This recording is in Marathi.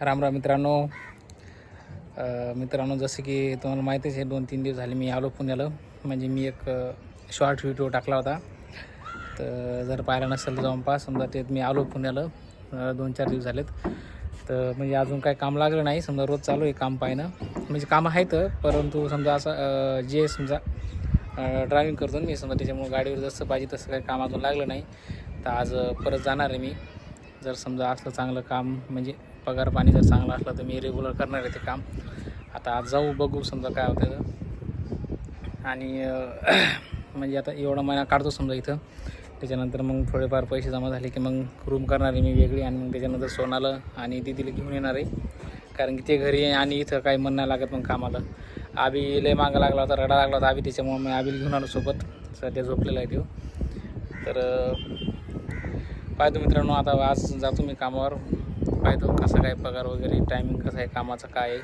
राम राम मित्रांनो. मित्रांनो जसं की तुम्हाला माहितीच आहे दोन तीन दिवस झाले मी आलो पुण्याला. म्हणजे मी एक शॉर्ट व्हिडिओ टाकला होता. तर जर पाहिला नसेल तर जाऊन पहा समजा ते मी आलो पुण्याला दोन चार दिवस झालेत. तर म्हणजे अजून काय काम लागलं नाही. समजा रोज चालू आहे काम पाहणं. म्हणजे कामं आहेत परंतु समजा असं जे समजा ड्रायव्हिंग करतो मी समजा त्याच्यामुळे गाडीवर जसं पाहिजे तसं काही काम अजून लागलं नाही. तर आज परत जाणार आहे मी. जर समजा असलं चांगलं काम म्हणजे पगार पाणी जर चांगलं असलं तर मी रेग्युलर करणार आहे ते काम. आता आज जाऊ बघू समजा काय होतं आणि म्हणजे आता एवढा महिना काढतो समजा इथं. त्याच्यानंतर मग थोडेफार पैसे जमा झाले की मग रूम करणार आहे मी वेगळी आणि मग त्याच्यानंतर सोनाला आणि दिदीला घेऊन येणार आहे. कारण की ते घरी आहे आणि इथं काही मन नाही लागत मग कामाला. आबी लय मागं लागला होता रडा लागला होता आबी त्याच्यामुळे मी आबीला घेऊन आलो सोबत. सध्या झोपलेला आहे तो. तर पाहतो मित्रांनो आता आज जातो मी कामावर. पाहतो कसा काय पगार वगैरे टायमिंग कसं आहे कामाचं काय आहे.